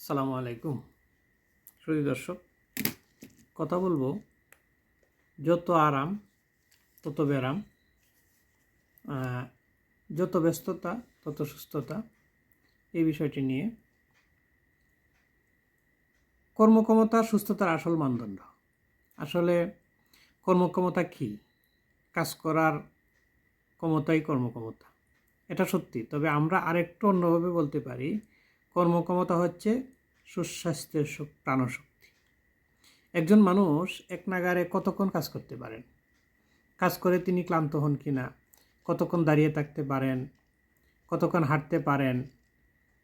আসসালামু আলাইকুম। সুদী দর্শক, কথা বলব যত আরাম, তত ব্যারাম যত ব্যস্ততা, তত সুস্থতা, এই বিষয়টি নিয়ে কর্মক্ষমতা, সুস্থতার আসল মানদণ্ড। আসলে কর্মক্ষমতা কী? কাজ করার ক্ষমতাই কর্মক্ষমতা। এটা সত্যি, তবে আমরা আরেকটু অন্যভাবে বলতে পারি কর্মক্ষমতা হচ্ছে সুস্বাস্থ্যের শক- প্রাণশক্তি। একজন মানুষ এক নাগারে কতক্ষণ কাজ করতে পারেন? কাজ করে তিনি ক্লান্ত হন কিনা কতক্ষণ দাঁড়িয়ে থাকতে পারেন? কতক্ষণ হাঁটতে পারেন?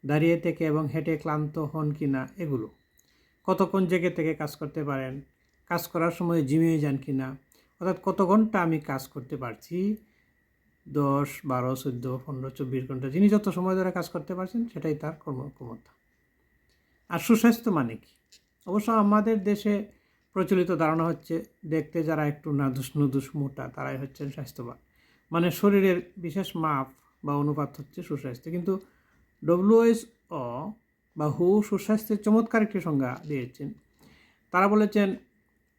দাঁড়িয়ে থেকে এবং হেঁটে ক্লান্ত হন কিনা এগুলো। কতক্ষণ জেগে থেকে কাজ করতে পারেন? কাজ করার সময় জিমিয়ে যান কি না? অর্থাৎ কত ঘণ্টা আমি কাজ করতে পারছি? দশ, বারো, চোদ্দ, পনেরো, চব্বিশ ঘণ্টা যিনি যত সময় ধরে কাজ করতে পারছেন, সেটাই তার কর্মক্ষমতা আর সুস্বাস্থ্য মানে কি? অবশ্য আমাদের দেশে প্রচলিত ধারণা হচ্ছে, দেখতে যারা একটু নাদুস নুদুস মোটা, তারাই হচ্ছেন স্বাস্থ্যবান। মানে শরীরের বিশেষ মাপ বা অনুপাত হচ্ছে সুস্বাস্থ্য। কিন্তু ডব্লিউএস অ বা হু সুস্বাস্থ্যের চমৎকার একটি সংজ্ঞা দিয়েছেন। তারা বলেছেন,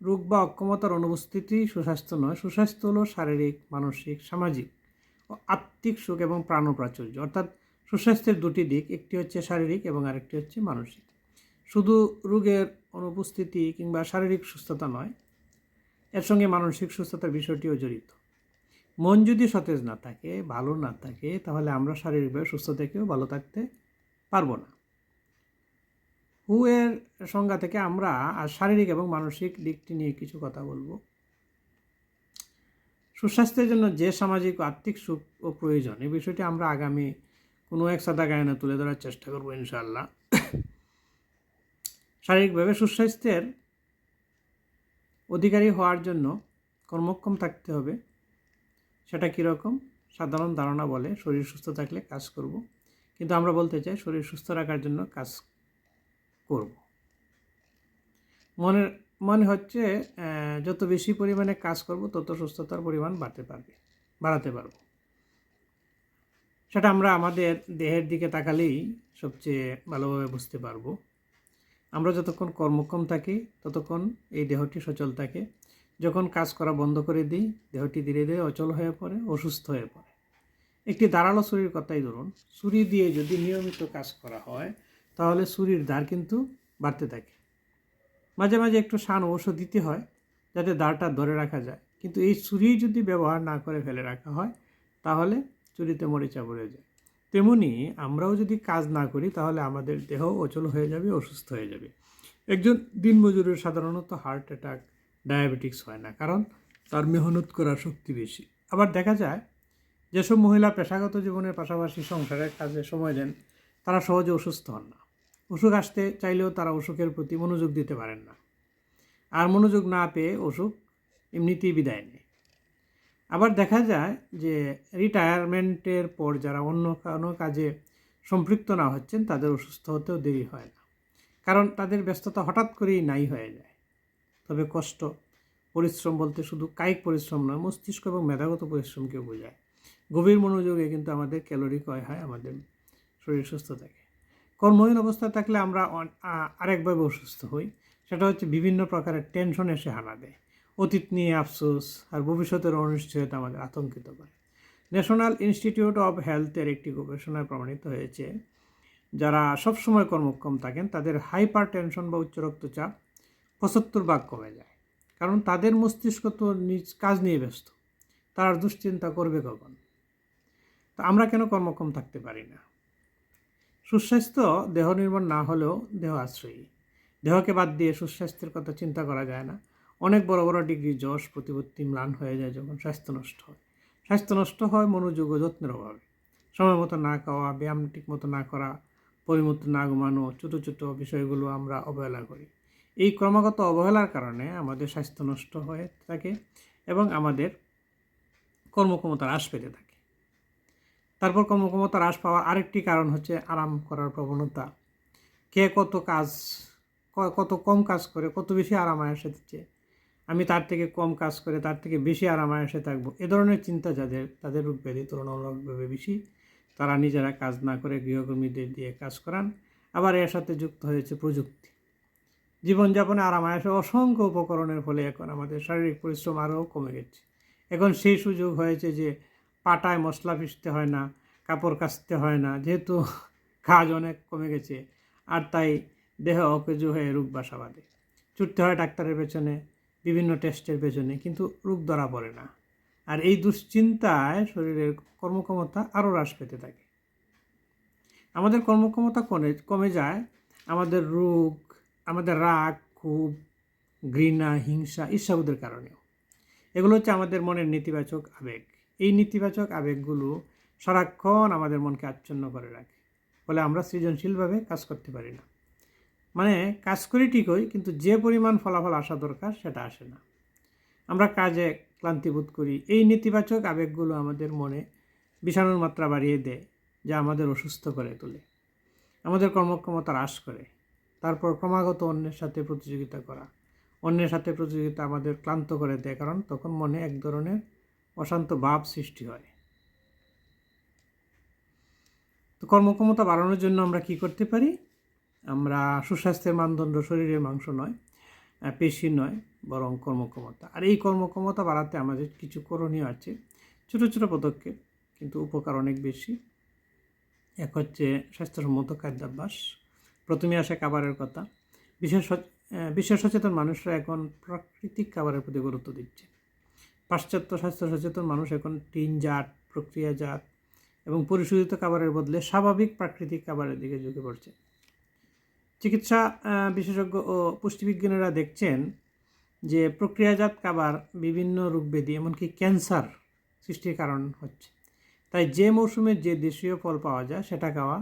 রোগ বা অক্ষমতার অনুপস্থিতি সুস্বাস্থ্য নয়, সুস্বাস্থ্য হলো শারীরিক, মানসিক, সামাজিক। আত্মিক সুখ এবং প্রাণপ্রাচুর্য। অর্থাৎ সুস্বাস্থ্যের দুটি দিক, একটি হচ্ছে শারীরিক এবং আরেকটি হচ্ছে মানসিক। শুধু রোগের অনুপস্থিতি কিংবা শারীরিক সুস্থতা নয়, এর সঙ্গে মানসিক সুস্থতার বিষয়টিও জড়িত। মন যদি সতেজ না থাকে, ভালো না থাকে, তাহলে আমরা শারীরিকভাবে সুস্থ থেকেও ভালো থাকতে পারব না। হু এর সংজ্ঞা থেকে আমরা শারীরিক এবং মানসিক দিকটি নিয়ে কিছু কথা বলব। সুস্বাস্থ্যের জন্য যে সামাজিক, আর্থিক সুখ ও প্রয়োজন, এই বিষয়টি আমরা আগামী কোনো এক সাদা গায়নে তুলে ধরার চেষ্টা করব ইনশাআল্লাহ। শারীরিকভাবে সুস্বাস্থ্যের অধিকারী হওয়ার জন্য কর্মক্ষম থাকতে হবে। সেটা কীরকম? সাধারণ ধারণা বলে শরীর সুস্থ থাকলে কাজ করব। কিন্তু আমরা বলতে চাই শরীর সুস্থ রাখার জন্য কাজ করব। মনের মনে হচ্ছে যত বেশি পরিমাণে কাজ করব, তত সুস্থতার পরিমাণ বাড়তে পারবে, বাড়াতে পারব। সেটা আমরা আমাদের দেহের দিকে তাকালেই সবচেয়ে ভালোভাবে বুঝতে পারব। আমরা যতক্ষণ কর্মক্ষম থাকি, ততক্ষণ এই দেহটি সচল থাকে। যখন কাজ করা বন্ধ করে দিই, দেহটি ধীরে ধীরে অচল হয়ে পড়ে, অসুস্থ হয়ে পড়ে। একটি ধারালো ছুরির কথাই ধরুন, ছুরি দিয়ে যদি নিয়মিত কাজ করা হয়, তাহলে ছুরির ধার কিন্তু বাড়তে থাকে। মাঝে মাঝে একটু সান ঔষধ দিতে হয় যাতে দাঁড়টা ধরে রাখা যায়। কিন্তু এই ছুরি যদি ব্যবহার না করে ফেলে রাখা হয়, তাহলে চুরিতে মরিচা পড়ে যায়। তেমনি আমরাও যদি কাজ না করি, তাহলে আমাদের দেহ অচল হয়ে যাবে, অসুস্থ হয়ে যাবে। একজন দিনমজুরের সাধারণত হার্ট অ্যাটাক ডায়াবেটিক্স হয় না, কারণ তার মেহনত করার শক্তি বেশি। আবার দেখা যায়, যেসব মহিলা পেশাগত জীবনের পাশাপাশি সংসারের কাজে সময় দেন, তারা সহজে অসুস্থ হন না। অসুখ আসতে চাইলেও তারা অসুখের প্রতি মনোযোগ দিতে পারেন না। আর মনোযোগ না পেয়ে অসুখ এমনিতেই বিদায় নেয়। আবার দেখা যায় যে রিটায়ারমেন্টের পর যারা অন্য কোনো কাজে সম্পৃক্ত না হচ্ছেন, তাদের অসুস্থ হতেও দেরি হয় না। কারণ তাদের ব্যস্ততা হঠাৎ করেই নাই হয়ে যায়। তবে কষ্ট, পরিশ্রম বলতে শুধু কায়িক পরিশ্রম নয়, মস্তিষ্ক এবং মেধাগত পরিশ্রমকেও বোঝায়। গভীর মনোযোগে কিন্তু আমাদের ক্যালোরি ক্ষয় হয়, আমাদের শরীর সুস্থ থাকে। কর্মহীন অবস্থায় থাকলে আমরা আরেকভাবে অসুস্থ হই। সেটা হচ্ছে বিভিন্ন প্রকারের টেনশন এসে হানা দেয়। অতীত নিয়ে আফসোস আর ভবিষ্যতের অনিশ্চয়তা আমাদের আতঙ্কিত করে। ন্যাশনাল ইনস্টিটিউট অফ হেলথের একটি গবেষণায় প্রমাণিত হয়েছে, যারা সবসময় কর্মক্ষম থাকেন, তাদের হাইপার টেনশন বা উচ্চ রক্তচাপ পঁচাত্তর ভাগ কমে যায়। কারণ তাদের মস্তিষ্ক তো নিজ কাজ নিয়ে ব্যস্ত। তারা দুশ্চিন্তা করবে কখন? তো আমরা কেন কর্মক্ষম থাকতে পারি না? সুস্বাস্থ্য দেহ নির্মাণ না হলেও দেহ আশ্রয়ী। দেহকে বাদ দিয়ে সুস্বাস্থ্যের কথা চিন্তা করা যায় না। অনেক বড় বড় ডিগ্রি যশ, প্রতিপত্তি ম্লান হয়ে যায় যখন স্বাস্থ্য নষ্ট হয়। স্বাস্থ্য নষ্ট হয় মনোযোগ ও যত্নের অভাবে। সময় মতো না খাওয়া, ব্যায়াম ঠিক মতো না করা পরিমতো না ঘুমানো, ছোটো ছোটো বিষয়গুলো আমরা অবহেলা করি। এই ক্রমাগত অবহেলার কারণে আমাদের স্বাস্থ্য নষ্ট হয়ে থাকে এবং আমাদের কর্মক্ষমতা হ্রাস পেতে থাকে। তারপর কর্মক্ষমতা হ্রাস পাওয়ার আরেকটি কারণ হচ্ছে আরাম করার প্রবণতা। কে কত কাজ কত কম কাজ করে, কত বেশি আরাম আয়াসে দিচ্ছে। আমি তার থেকে কম কাজ করে, তার থেকে বেশি আরাম আয়াসে থাকব। এ ধরনের চিন্তা যাদের, তাদের রোগ ব্যাধি তুলনামূলকভাবে বেশি। তারা নিজেরা কাজ না করে গৃহকর্মীদের দিয়ে কাজ করান। আবার এর সাথে যুক্ত হয়েছে প্রযুক্তি। জীবনযাপনে আরাম আয়াসে অসংখ্য উপকরণের ফলে এখন আমাদের শারীরিক পরিশ্রম আরও কমে গেছে। এখন সেই সুযোগ হয়েছে যে পাটায় মশলা পিষতে হয় না, কাপড় কাচতে হয় না, যেহেতু কাজ অনেক কমে গেছে, আর তাই দেহ অকেজু হয়ে রোগ বাসা বাঁধে। ছুটতে হয় ডাক্তারের পেছনে, বিভিন্ন টেস্টের পেছনে, কিন্তু রোগ ধরা পড়ে না। আর এই দুশ্চিন্তায় শরীরের কর্মক্ষমতা আরও হ্রাস পেতে থাকে। আমাদের কর্মক্ষমতা কমে কমে যায়, আমাদের রোগ, আমাদের রাগ, ক্ষোভ, ঘৃণা, হিংসা ঈর্ষাবোধের কারণেও। এগুলো হচ্ছে আমাদের মনের নেতিবাচক আবেগ। এই নেতিবাচক আবেগগুলো সারাক্ষণ আমাদের মনকে আচ্ছন্ন করে রাখে। ফলে আমরা সৃজনশীলভাবে কাজ করতে পারি না। মানে কাজ করি ঠিকই, কিন্তু যে পরিমাণ ফলাফল আসা দরকার সেটা আসে না। আমরা কাজে ক্লান্তিবোধ করি। এই নেতিবাচক আবেগগুলো আমাদের মনে বিষাণুর মাত্রা বাড়িয়ে দেয়, যা আমাদের অসুস্থ করে তোলে। আমাদের কর্মক্ষমতা হ্রাস করে। তারপর ক্রমাগত অন্যের সাথে প্রতিযোগিতা করা। অন্যের সাথে প্রতিযোগিতা আমাদের ক্লান্ত করে দেয়, কারণ তখন মনে এক ধরনের অশান্ত ভাব সৃষ্টি হয়। তো কর্মক্ষমতা বাড়ানোর জন্য আমরা কি করতে পারি? আমরা সুস্বাস্থ্যের মানদণ্ড শরীরের মাংস নয় পেশি নয়, বরং কর্মক্ষমতা। আর এই কর্মক্ষমতা বাড়াতে আমাদের কিছু করণীয় আছে, ছোট ছোট পদক্ষেপ, কিন্তু উপকার অনেক বেশি। এক হচ্ছে স্বাস্থ্যসম্মত খাদ্যাভ্যাস, প্রথমে আসে খাবারের কথা। বিশেষ বিশ্ব সচেতন মানুষরা এখন প্রাকৃতিক খাবারের প্রতি গুরুত্ব দিচ্ছে। পাশ্চাত্য স্বাস্থ্য সচেতন মানুষ এখন টিনজাত প্রক্রিয়াজাত এবং পরিশোধিত খাবারের বদলে স্বাভাবিক প্রাকৃতিক খাবারের দিকে ঝুঁকে পড়ছে। চিকিৎসা বিশেষজ্ঞ ও পুষ্টিবিজ্ঞানীরা দেখছেন যে প্রক্রিয়াজাত খাবার বিভিন্ন রোগব্যাধি এমনকি ক্যান্সার সৃষ্টির কারণ হচ্ছে। তাই যে মৌসুমে যে দেশীয় ফল পাওয়া যায় সেটা খাওয়া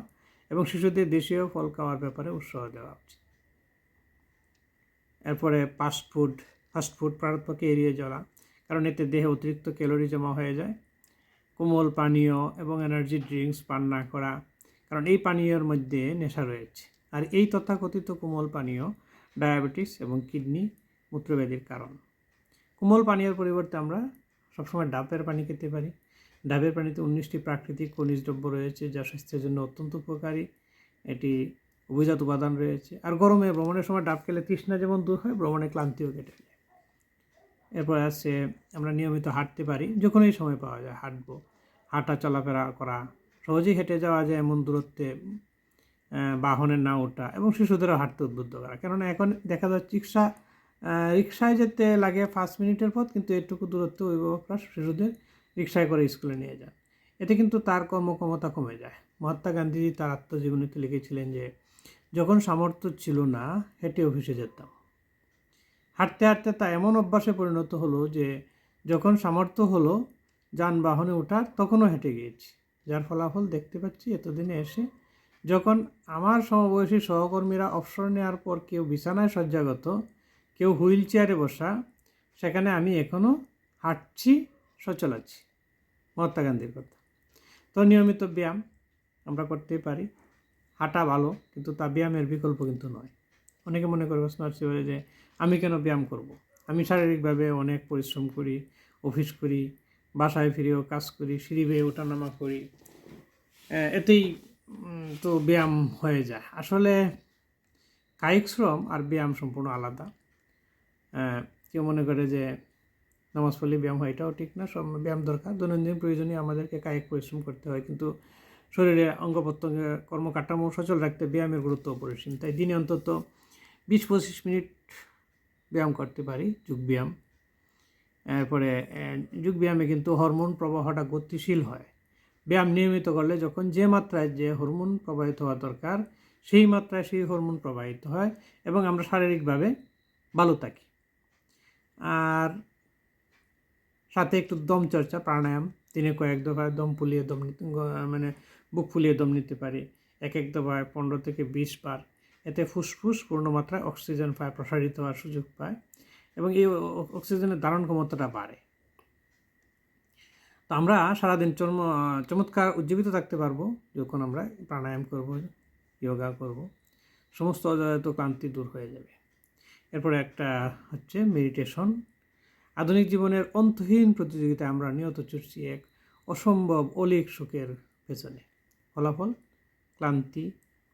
এবং শিশুদের দেশীয় ফল খাওয়ার ব্যাপারে উৎসাহ দেওয়া উচিত। এরপরে ফাস্টফুড ফাস্টফুড প্রারতপক্ষে এড়িয়ে চলা। কারণ এতে দেহে অতিরিক্ত ক্যালোরি জমা হয়ে যায়। কোমল পানীয় এবং এনার্জি ড্রিঙ্কস পান না করা, কারণ এই পানীয়র মধ্যে নেশা রয়েছে। আর এই তথাকথিত কোমল পানীয় ডায়াবেটিস এবং কিডনি মূত্রব্যাধির কারণ। কোমল পানীয়র পরিবর্তে আমরা সবসময় ডাবের পানি খেতে পারি। ডাবের পানিতে উনিশটি প্রাকৃতিক খনিজ দ্রব্য রয়েছে, যা স্বাস্থ্যের জন্য অত্যন্ত উপকারী। এটি অভিজাত উপাদান রয়েছে। আর গরমে ভ্রমণের সময় ডাব খেলে তৃষ্ণা যেমন দূর হয়, ভ্রমণে ক্লান্তিও কেটে যায়। এরপর আছে আমরা নিয়মিত হাঁটতে পারি যখনই সময় পাওয়া যায় হাঁটবো। হাঁটা চলাফেরা করা সহজেই হেঁটে যাওয়া যায় এমন দূরত্বে আহ, বাহনে না ওঠা এবং শিশুদেরও হাঁটতে উদ্বুদ্ধ করা। কেননা এখন দেখা যাচ্ছে রিক্সা রিক্সায় যেতে লাগে পাঁচ মিনিটের পথ কিন্তু এটুকু দূরত্ব অভিভাবকরা শিশুদের রিক্সায় করে স্কুলে নিয়ে যান। এতে কিন্তু তার কর্মক্ষমতা কমে যায়। মহাত্মা গান্ধীজি তার আত্মজীবনীতে লিখেছিলেন যে যখন সামর্থ্য ছিল না হেঁটে অফিসে যেতাম। হাঁটতে হাঁটতে তা এমন অভ্যাসে পরিণত হলো যে যখন সামর্থ্য হলো যানবাহনে ওঠার, তখনও হেঁটে গিয়েছি। যার ফলাফল দেখতে পাচ্ছি এতদিনে এসে, যখন আমার সমবয়সী সহকর্মীরা অবসর নেওয়ার পর কেউ বিছানায় শয্যাগত, কেউ হুইল চেয়ারে বসা, সেখানে আমি এখনও হাঁটছি, সচল আছি। মহাত্মা গান্ধীর কথা। তো নিয়মিত ব্যায়াম আমরা করতেই পারি। হাঁটা ভালো, কিন্তু তা ব্যায়ামের বিকল্প কিন্তু নয়। অনেকে মনে করে প্রশ্ন আসছে যে আমি কেন ব্যায়াম করব। আমি শারীরিকভাবে অনেক পরিশ্রম করি, অফিস করি, বাসায় ফিরেও কাজ করি, সিঁড়ি বেয়ে ওঠানামা করি। এতেই তো ব্যায়াম হয়ে যায়। আসলে কায়িক শ্রম আর ব্যায়াম সম্পূর্ণ আলাদা। কেউ মনে করে যে নামাজ পড়লে ব্যায়াম হয়, এটাও ঠিক না। সব ব্যায়াম দরকার। দৈনন্দিন প্রয়োজনে আমাদেরকে কায়িক পরিশ্রম করতে হয়। কিন্তু শরীরে অঙ্গ প্রত্যঙ্গের কর্মকাঠামো সচল রাখতে ব্যায়ামের গুরুত্ব অপরিসীম। তাই দিনে অন্তত বিশ পঁচিশ মিনিট ব্যায়াম করতে পারি যোগ ব্যায়াম এরপরে আহ, যোগ ব্যায়ামে কিন্তু হরমোন প্রবাহটা গতিশীল হয়। ব্যায়াম নিয়মিত করলে যখন যে মাত্রায় যে হরমোন প্রবাহিত হওয়া দরকার সেই মাত্রায় সেই হরমোন প্রবাহিত হয় এবং আমরা শারীরিকভাবে ভালো থাকি। আর সাথে একটু দম চর্চা প্রাণায়াম দিনে কয়েক দফায় দম ফুলিয়ে দম মানে বুক ফুলিয়ে দম নিতে পারি। এক এক দফায় পনেরো থেকে বিশ বার এতে ফুসফুস, পূর্ণমাত্রায় অক্সিজেন পায়, প্রসারিত হওয়ার সুযোগ পায় এবং এই অক্সিজেনের ধারণ ক্ষমতাটা বাড়ে। তো আমরা সারাদিন চর্ম চমৎকার উজ্জীবিত থাকতে পারব যখন আমরা প্রাণায়াম করব যোগা করব। সমস্ত অজায়ত ক্লান্তি দূর হয়ে যাবে। এরপরে একটা হচ্ছে মেডিটেশন। আধুনিক জীবনের অন্তহীন প্রতিযোগিতায় আমরা নিয়ত চড়ছি এক অসম্ভব অলিক সুখের পেছনে। ফলাফল? ক্লান্তি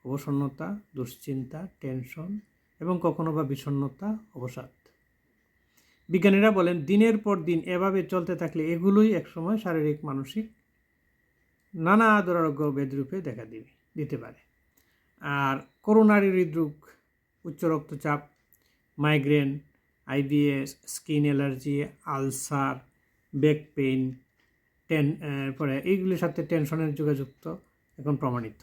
অবসন্নতা, দুশ্চিন্তা, টেনশন এবং কখনো বা বিষণ্ণতা অবসাদ। বিজ্ঞানীরা বলেন, দিনের পর দিন এভাবে চলতে থাকলে এগুলোই একসময় শারীরিক, মানসিক নানা দুরারোগ্য বেদরূপে দেখা দিবে, দিতে পারে। আর করোনারি হৃদরোগ, উচ্চ রক্তচাপ, migraine, IBS, skin allergy, ulcer, back pain, ten পরে এইগুলির সাথে টেনশনের যোগাযুক্ত এখন প্রমাণিত।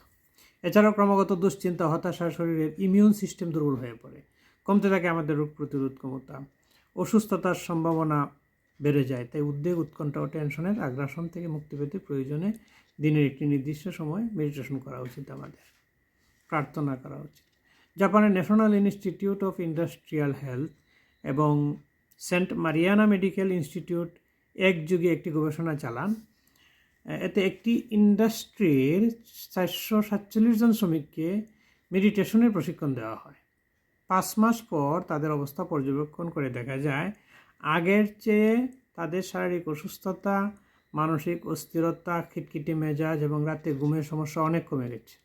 এছাড়াও ক্রমাগত দুশ্চিন্তা, হতাশা, শরীরের ইমিউন সিস্টেম দুর্বল হয়ে পড়ে। কমতে থাকে আমাদের রোগ প্রতিরোধ ক্ষমতা। অসুস্থতার সম্ভাবনা বেড়ে যায়, তাই উদ্বেগ, উৎকণ্ঠা ও টেনশনের আগ্রাসন থেকে মুক্তি পেতে প্রয়োজনে দিনের একটি নির্দিষ্ট সময় মেডিটেশন করা উচিত আমাদের। প্রার্থনা করা উচিত। জাপানের national institute of industrial health এবং সেন্ট মারিয়ানা মেডিকেল ইনস্টিটিউট এক যুগে একটি গবেষণা চালান। এতে একটি ইন্ডাস্ট্রির চারশো সাতচল্লিশ জন শ্রমিককে মেডিটেশনের প্রশিক্ষণ দেওয়া হয়। পাঁচ মাস পর তাদের অবস্থা পর্যবেক্ষণ করে দেখা যায়, আগের চেয়ে তাদের শারীরিক অসুস্থতা, মানসিক অস্থিরতা, খিটখিটে মেজাজ এবং রাতে ঘুমের সমস্যা অনেক কমে গেছে।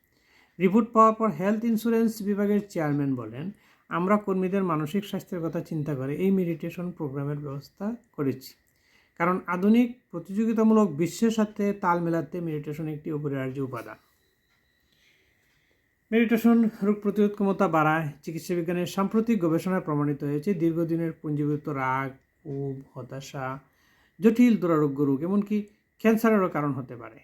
রিপোর্ট পাওয়ার পর হেলথ ইন্স্যুরেন্স বিভাগের চেয়ারম্যান বলেন, আমরা কর্মীদের মানসিক স্বাস্থ্যের কথা চিন্তা করে এই মেডিটেশন প্রোগ্রামের ব্যবস্থা করেছি। কারণ আধুনিক প্রতিযোগিতামূলক বিশ্বের সাথে তাল মেলাতে মেডিটেশন একটি অপরিহার্য উপাদান। মেডিটেশন রোগ প্রতিরোধ ক্ষমতা বাড়ায়, চিকিৎসা বিজ্ঞানের সাম্প্রতিক গবেষণায় প্রমাণিত হয়েছে দীর্ঘদিনের পুঞ্জীভূত রাগ, ক্ষোভ, হতাশা, জটিল দুরারোগ্য রোগ, এমনকি ক্যান্সারেরও কারণ হতে পারে।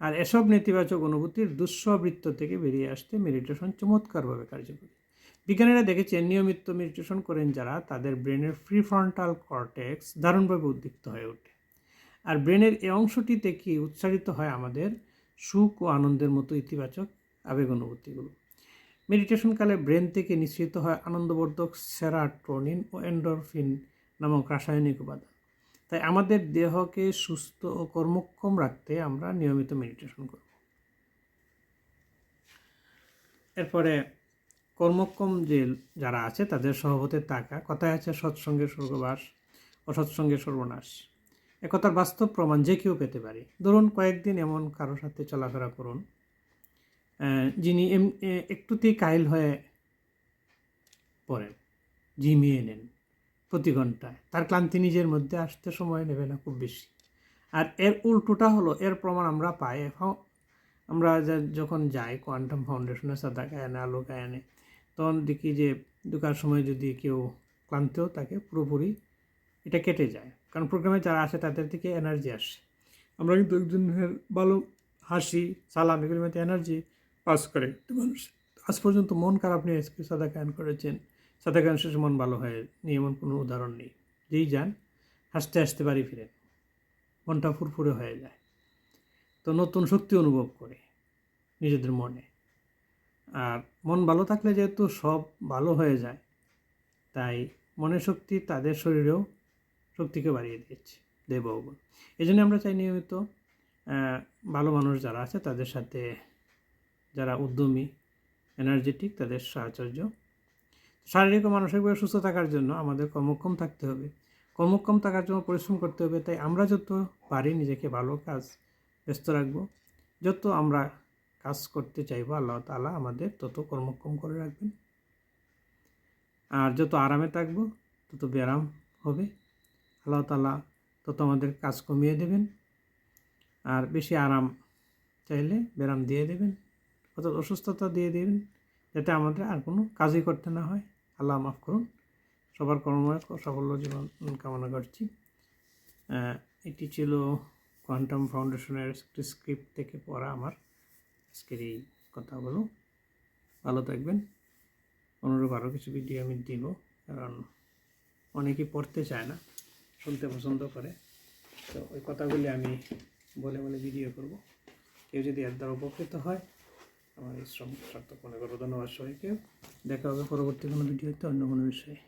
আর এসব নেতিবাচক অনুভূতির দুঃস্ববৃত্ত থেকে বেরিয়ে আসতে মেডিটেশন চমৎকারভাবে কার্যকরী। বিজ্ঞানীরা দেখেছেন নিয়মিত মেডিটেশন করেন যারা তাদের ব্রেনের ফ্রি ফ্রন্টাল কর্টেক্স দারুণভাবে উদ্দীপ্ত হয়ে ওঠে। আর ব্রেনের এই অংশটি থেকে উচ্চারিত হয় আমাদের সুখ ও আনন্দের মতো ইতিবাচক আবেগ অনুভূতিগুলো? মেডিটেশনকালে ব্রেন থেকে নিঃসৃত হয় আনন্দবর্ধক সেরাটোনিন ও এন্ডরফিন নামক রাসায়নিক উপাদান। তাই আমাদের দেহকে সুস্থ ও কর্মক্ষম রাখতে আমরা নিয়মিত মেডিটেশন করব। এরপরে কর্মক্ষম যে যারা আছে, তাদের স্বভাবতের তাকা কথায় আছে সৎসঙ্গে স্বর্গবাস অসৎসঙ্গে সর্বনাশ। একথার বাস্তব প্রমাণ যে কেউ পেতে পারে। ধরুন, কয়েকদিন এমন কারোর সাথে চলাফেরা করুন যিনি এম একটুতেই কাইল হয়ে পড়েন, ঝিমিয়ে নেন প্রতি ঘন্টায় তার ক্লান্তি নিজের মধ্যে আসতে সময় নেবে না খুব বেশি। আর এর উল্টোটা হলো, এর প্রমাণ আমরা পাই। আমরা যখন যাই, কোয়ান্টাম ফাউন্ডেশনের সাদা গায়নে, আলো গায়নে তখন দেখি যে ঢোকার সময় যদি কেউ ক্লান্ত তাকে পুরোপুরি এটা কেটে যায়। কারণ প্রোগ্রামে যারা আসে তাদের থেকে এনার্জি আসে। আমরা কিন্তু একজনের ভালো হাসি, সালাম এগুলির মধ্যে এনার্জি পাস করে মানুষ। আজ পর্যন্ত মন খারাপ নিয়ে সাদা গায়ন করেছেন। সাদা গান শেষে মন ভালো হয় নিয়ে এমন কোনো উদাহরণ নেই। যেই যান, হাসতে হাসতে বাড়ি ফিরেন। মনটা ফুরফুরে হয়ে যায়। তো নতুন শক্তি অনুভব করে নিজেদের মনে। আর মন ভালো থাকলে যেহেতু সব ভালো হয়ে যায়, তাই মনের শক্তি তাদের শরীরেও শক্তিকে বাড়িয়ে দিয়েছে, দেব এই জন্য আমরা চাই নিয়মিত ভালো মানুষ যারা আছে তাদের সাথে যারা উদ্যমী এনার্জেটিক তাদের সাহচর্য শারীরিক ও মানসিকভাবে সুস্থ থাকার জন্য আমাদের কর্মক্ষম থাকতে হবে। কর্মক্ষম থাকার জন্য পরিশ্রম করতে হবে, তাই আমরা যত পারি নিজেকে ভালো কাজ, ব্যস্ত রাখব। যত আমরা কাজ করতে চাইব, আল্লাহ তালা আমাদের তত কর্মক্ষম করে রাখবেন। আর যত আরামে থাকব, তত ব্যায়াম হবে। আল্লাহ তালা তত আমাদের কাজ কমিয়ে দেবেন। আর বেশি আরাম চাইলে ব্যায়াম দিয়ে দেবেন, অর্থাৎ অসুস্থতা দিয়ে দেবেন, যাতে আমাদের আর কোনো কাজই করতে না হয়। আল্লাহ মাফ করুন। সবার কর্মময় সাফল্য জীবন কামনা করছি। এটি ছিল কোয়ান্টাম ফাউন্ডেশনের একটি স্ক্রিপ্ট থেকে পড়া আমার। আজকের এই কথাগুলো ভালো থাকবেন। অনুরূপ আরও কিছু ভিডিও আমি দিব, কারণ অনেকেই পড়তে চায় না, শুনতে পছন্দ করে। তো ওই কথাগুলি আমি বলে বলে ভিডিও করব। কেউ যদি এর দ্বারা উপকৃত হয়, আমার এই শ্রম সার্থক মনে করব ধন্যবাদ সবাইকে। দেখা হবে পরবর্তী কোনো ভিডিওতে অন্য কোনো বিষয়ে।